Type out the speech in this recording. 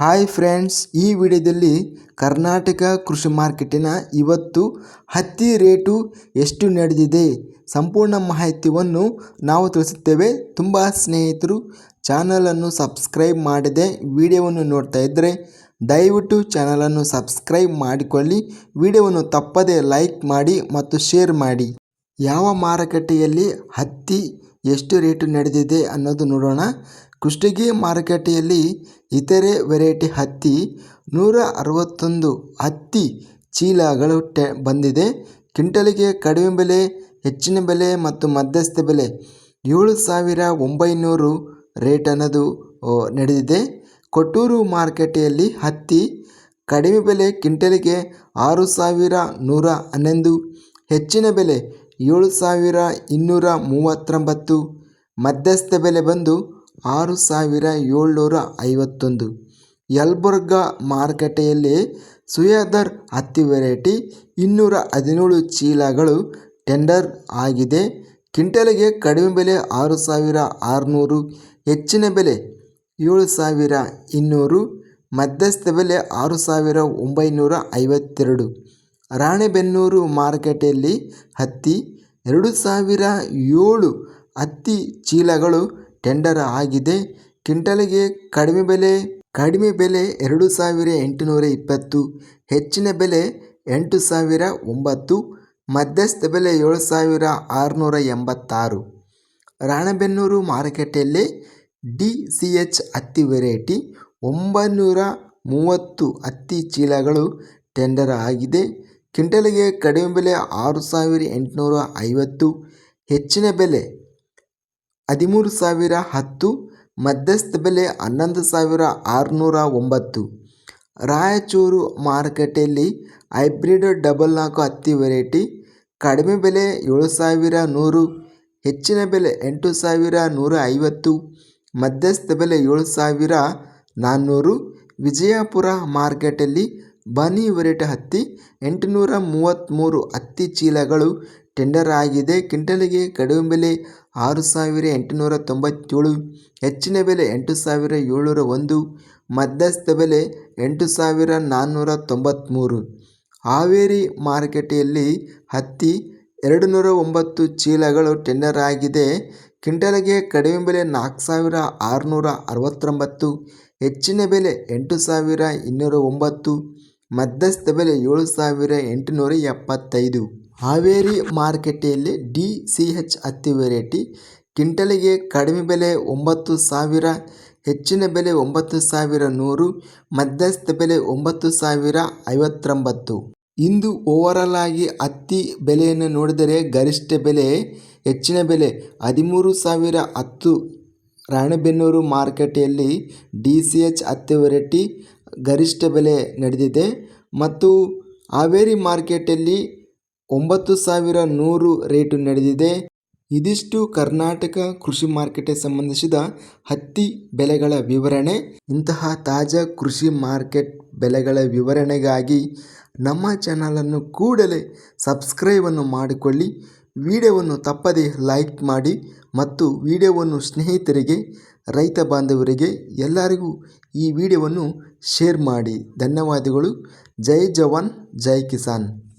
Hi friends, ಈ ವಿಡಿಯೋದಲ್ಲಿ ಕರ್ನಾಟಕ ಕೃಷಿ ಮಾರ್ಕೆಟಿನ ಇವತ್ತು ಹತ್ತಿ ರೇಟು ಎಷ್ಟು ನಡೆದಿದೆ ಸಂಪೂರ್ಣ ಮಾಹಿತಿಯನ್ನು ನಾವು ತಿಳಿಸುತ್ತೇವೆ. ತುಂಬ ಸ್ನೇಹಿತರು ಚಾನಲನ್ನು ಸಬ್ಸ್ಕ್ರೈಬ್ ಮಾಡದೆ ವಿಡಿಯೋವನ್ನು ನೋಡ್ತಾ ಇದ್ದರೆ ದಯವಿಟ್ಟು ಚಾನಲನ್ನು ಸಬ್ಸ್ಕ್ರೈಬ್ ಮಾಡಿಕೊಳ್ಳಿ. ವಿಡಿಯೋವನ್ನು ತಪ್ಪದೇ ಲೈಕ್ ಮಾಡಿ ಮತ್ತು ಶೇರ್ ಮಾಡಿ. ಯಾವ ಮಾರುಕಟ್ಟೆಯಲ್ಲಿ ಹತ್ತಿ ಎಷ್ಟು ರೇಟು ನಡೆದಿದೆ ಅನ್ನೋದು ನೋಡೋಣ. ಕುಷ್ಟಗಿ ಮಾರುಕಟ್ಟೆಯಲ್ಲಿ ಇತರೆ ವೆರೈಟಿ ಹತ್ತಿ ನೂರ ಅರವತ್ತೊಂದು ಹತ್ತಿ ಚೀಲಗಳು ಟೆ, ಬಂದಿದೆ. ಕ್ವಿಂಟಲಿಗೆ ಕಡಿಮೆ ಬೆಲೆ, ಹೆಚ್ಚಿನ ಬೆಲೆ ಮತ್ತು ಮಧ್ಯಸ್ಥ ಬೆಲೆ ಏಳು ಸಾವಿರ ಒಂಬೈನೂರು ರೇಟ್ ಅನ್ನೋದು ನಡೆದಿದೆ. ಕೊಟ್ಟೂರು ಮಾರುಕಟ್ಟೆಯಲ್ಲಿ ಹತ್ತಿ ಕಡಿಮೆ ಬೆಲೆ, ಕ್ವಿಂಟಲಿಗೆ ಆರು ಸಾವಿರ ನೂರ ಹನ್ನೊಂದು, ಹೆಚ್ಚಿನ ಬೆಲೆ ಏಳು ಸಾವಿರ ಇನ್ನೂರ ಮೂವತ್ತೊಂಬತ್ತು, ಮಧ್ಯಸ್ಥ ಬೆಲೆ ಬಂದು ಆರು ಸಾವಿರ ಏಳ್ನೂರ ಐವತ್ತೊಂದು. ಯಲಬುರ್ಗಾ ಮಾರುಕಟ್ಟೆಯಲ್ಲಿ ಸುಯಾದರ್ ಹತ್ತಿ ವೆರೈಟಿ ಇನ್ನೂರ ಹದಿನೇಳು ಚೀಲಗಳು ಟೆಂಡರ್ ಆಗಿದೆ. ಕ್ವಿಂಟಲ್ಗೆ ಕಡಿಮೆ ಬೆಲೆ ಆರು ಸಾವಿರ ಆರುನೂರು, ಹೆಚ್ಚಿನ ಬೆಲೆ ಏಳು ಸಾವಿರ ಇನ್ನೂರು, ಮಧ್ಯಸ್ಥ ಬೆಲೆ ಆರು ಸಾವಿರ ಒಂಬೈನೂರ ಐವತ್ತೆರಡು. ರಾಣೆಬೆನ್ನೂರು ಮಾರುಕಟ್ಟೆಯಲ್ಲಿ ಹತ್ತಿ ಎರಡು ಸಾವಿರ ಏಳು ಹತ್ತಿ ಚೀಲಗಳು ಟೆಂಡರ್ ಆಗಿದೆ. ಕ್ವಿಂಟಲ್ಗೆ ಕಡಿಮೆ ಬೆಲೆ ಕಡಿಮೆ ಬೆಲೆ ಎರಡು ಸಾವಿರ ಎಂಟುನೂರ ಇಪ್ಪತ್ತು, ಹೆಚ್ಚಿನ ಬೆಲೆ ಎಂಟು ಸಾವಿರ ಒಂಬತ್ತು, ಮಧ್ಯಸ್ಥ ಬೆಲೆ ಏಳು ಸಾವಿರ ಆರುನೂರ ಎಂಬತ್ತಾರು. ರಾಣಬೆನ್ನೂರು ಮಾರುಕಟ್ಟೆಯಲ್ಲಿ ಡಿ ಸಿ ಎಚ್ ಹತ್ತಿ ವೆರೈಟಿ ಒಂಬೈನೂರ ಮೂವತ್ತು ಹತ್ತಿ ಚೀಲಗಳು ಟೆಂಡರ್ ಆಗಿದೆ. ಕ್ವಿಂಟಲ್ಗೆ ಕಡಿಮೆ ಬೆಲೆ ಆರು ಸಾವಿರ ಎಂಟುನೂರ ಐವತ್ತು, ಹೆಚ್ಚಿನ ಬೆಲೆ ಹದಿಮೂರು ಸಾವಿರ ಹತ್ತು, ಮಧ್ಯಸ್ಥ ಬೆಲೆ ಹನ್ನೊಂದು ಸಾವಿರ ಆರುನೂರ ಒಂಬತ್ತು. ರಾಯಚೂರು ಮಾರುಕಟ್ಟೆಯಲ್ಲಿ ಹೈಬ್ರಿಡ್ ಡಬಲ್ ನಾಲ್ಕು ಹತ್ತಿ ವೆರೈಟಿ, ಕಡಿಮೆ ಬೆಲೆ ಏಳು ಸಾವಿರ ನೂರು, ಹೆಚ್ಚಿನ ಬೆಲೆ ಎಂಟು ಸಾವಿರ ನೂರ ಐವತ್ತು, ಮಧ್ಯಸ್ಥ ಬೆಲೆ ಏಳು ಸಾವಿರ ನಾನ್ನೂರು. ವಿಜಯಪುರ ಮಾರ್ಕೆಟಲ್ಲಿ ಬನಿ ವೆರೈಟಿ ಹತ್ತಿ ಎಂಟುನೂರ ಮೂವತ್ತ್ಮೂರು ಹತ್ತಿ ಚೀಲಗಳು ಟೆಂಡರ್ ಆಗಿದೆ. ಕ್ವಿಂಟಲಿಗೆ ಕಡಿಮೆ ಬೆಲೆ ಆರು ಸಾವಿರ ಎಂಟುನೂರ ತೊಂಬತ್ತೇಳು, ಹೆಚ್ಚಿನ ಬೆಲೆ ಎಂಟು ಸಾವಿರ ಏಳ್ನೂರ ಒಂದು, ಮಧ್ಯಸ್ಥ ಬೆಲೆ ಎಂಟು ಸಾವಿರ ನಾನ್ನೂರ ತೊಂಬತ್ತ್ಮೂರು ಹಾವೇರಿ ಮಾರುಕಟ್ಟೆಯಲ್ಲಿ ಹತ್ತಿ ಎರಡು ನೂರ ಒಂಬತ್ತು ಚೀಲಗಳು ಟೆಂಡರ್ ಆಗಿದೆ. ಕ್ವಿಂಟಲ್ಗೆ ಕಡಿಮೆ ಬೆಲೆ ನಾಲ್ಕು ಸಾವಿರ ಆರುನೂರ ಅರವತ್ತೊಂಬತ್ತು, ಹೆಚ್ಚಿನ ಬೆಲೆ ಎಂಟು ಸಾವಿರ ಇನ್ನೂರ ಒಂಬತ್ತು, ಮಧ್ಯಸ್ಥ ಬೆಲೆ ಏಳು ಸಾವಿರ ಎಂಟುನೂರ ಎಪ್ಪತ್ತೈದು. ಹಾವೇರಿ ಮಾರುಕಟ್ಟೆಯಲ್ಲಿ ಡಿ ಸಿ ಎಚ್ ಹತ್ತಿ ವೆರೈಟಿ, ಕ್ವಿಂಟಲಿಗೆ ಕಡಿಮೆ ಬೆಲೆ ಒಂಬತ್ತು ಸಾವಿರ, ಹೆಚ್ಚಿನ ಬೆಲೆ ಒಂಬತ್ತು ಸಾವಿರ ನೂರು, ಮಧ್ಯಸ್ಥ ಬೆಲೆ ಒಂಬತ್ತು ಸಾವಿರ ಐವತ್ತೊಂಬತ್ತು. ಇಂದು ಓವರಾಲ್ ಆಗಿ ಹತ್ತಿ ಬೆಲೆಯನ್ನು ನೋಡಿದರೆ ಗರಿಷ್ಠ ಬೆಲೆ, ಹೆಚ್ಚಿನ ಬೆಲೆ ಹದಿಮೂರು ಸಾವಿರ ಹತ್ತು. ರಾಣೆಬೆನ್ನೂರು ಮಾರುಕಟ್ಟೆಯಲ್ಲಿ ಡಿ ಸಿ ಎಚ್ ಹತ್ತಿ ವೆರೈಟಿ ಗರಿಷ್ಠ ಬೆಲೆ ನಡೆದಿದೆ ಮತ್ತು ಹಾವೇರಿ ಮಾರ್ಕೆಟಲ್ಲಿ ಒಂಬತ್ತು ಸಾವಿರ ನೂರು ರೇಟು ನಡೆದಿದೆ. ಇದಿಷ್ಟು ಕರ್ನಾಟಕ ಕೃಷಿ ಮಾರ್ಕೆಟ್ಗೆ ಸಂಬಂಧಿಸಿದ ಹತ್ತಿ ಬೆಲೆಗಳ ವಿವರಣೆ. ಇಂತಹ ತಾಜಾ ಕೃಷಿ ಮಾರ್ಕೆಟ್ ಬೆಲೆಗಳ ವಿವರಣೆಗಾಗಿ ನಮ್ಮ ಚಾನಲನ್ನು ಕೂಡಲೇ ಸಬ್ಸ್ಕ್ರೈಬನ್ನು ಮಾಡಿಕೊಳ್ಳಿ. ವಿಡಿಯೋವನ್ನು ತಪ್ಪದೇ ಲೈಕ್ ಮಾಡಿ ಮತ್ತು ವಿಡಿಯೋವನ್ನು ಸ್ನೇಹಿತರಿಗೆ, ರೈತ ಬಾಂಧವರಿಗೆ ಎಲ್ಲರಿಗೂ ಈ ವಿಡಿಯೋವನ್ನು ಶೇರ್ ಮಾಡಿ. ಧನ್ಯವಾದಗಳು. ಜೈ ಜವಾನ್, ಜೈ ಕಿಸಾನ್.